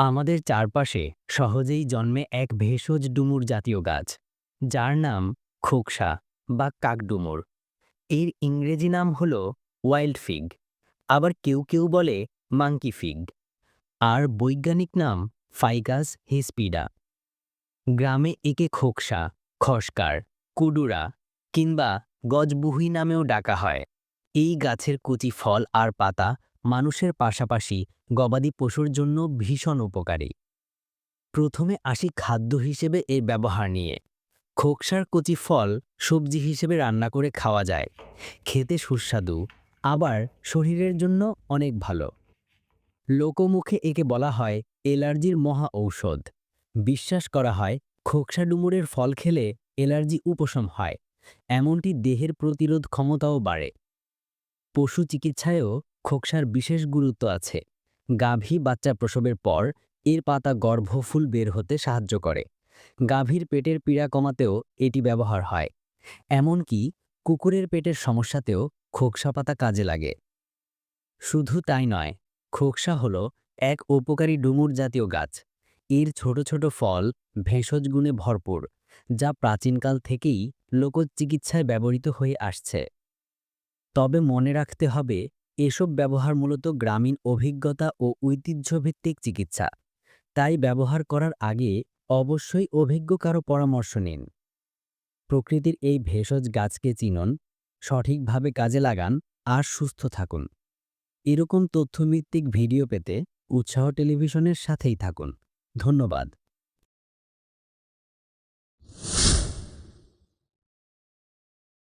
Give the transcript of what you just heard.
আমাদের চারপাশে সহজেই জন্মে এক ভেষজ ডুমুর জাতীয় গাছ, যার নাম খোকসা বা কাকডুমুর। এর ইংরেজি নাম হল ওয়াইল্ড ফিগ, আবার কেউ কেউ বলে মাঙ্কি ফিগ। আর বৈজ্ঞানিক নাম ফাইগাস হিসপিডা। গ্রামে একে খোকসা, খসকার, কুডুরা কিংবা গজবুহি নামেও ডাকা হয়। এই গাছের কচি ফল আর পাতা মানুষের পাশাপাশি গবাদি পশুর জন্য ভীষণ উপকারী। প্রথমে আসি খাদ্য হিসেবে এর ব্যবহার নিয়ে। খোকসার কচি ফল সবজি হিসেবে রান্না করে খাওয়া যায়। খেতে সুস্বাদু, আবার শরীরের জন্য অনেক ভালো। লোকমুখে একে বলা হয় এলার্জির মহা ঔষধ। বিশ্বাস করা হয় খোকসা ডুমুরের ফল খেলে এলার্জি উপশম হয়, এমনটি দেহের প্রতিরোধ ক্ষমতাও বাড়ে। পশু চিকিৎসায়ও খোকসার বিশেষ গুরুত্ব আছে। গাভী বাচ্চা প্রসবের পর এর পাতা গর্ভফুল বের হতে সাহায্য করে। গাভীর পেটের পীড়া কমাতেও এটি ব্যবহার হয়। এমনকি কুকুরের পেটের সমস্যাতেও খোকসা পাতা কাজে লাগে। শুধু তাই নয়, খোকসা হল এক উপকারী ডুমুর জাতীয় গাছ। এর ছোট ছোট ফল ভেষজ গুণে ভরপুর, যা প্রাচীনকাল থেকেই লোকচিকিৎসায় ব্যবহৃত হয়ে আসছে। তবে মনে রাখতে হবে এসব ব্যবহার মূলত গ্রামীণ অভিজ্ঞতা ও ঐতিহ্যভিত্তিক চিকিৎসা। তাই ব্যবহার করার আগে অবশ্যই অভিজ্ঞ কারও পরামর্শ নিন। প্রকৃতির এই ভেষজ গাছকে চিনন, সঠিকভাবে কাজে লাগান আর সুস্থ থাকুন। এরকম তথ্যভিত্তিক ভিডিও পেতে উৎসাহ টেলিভিশনের সাথেই থাকুন। ধন্যবাদ।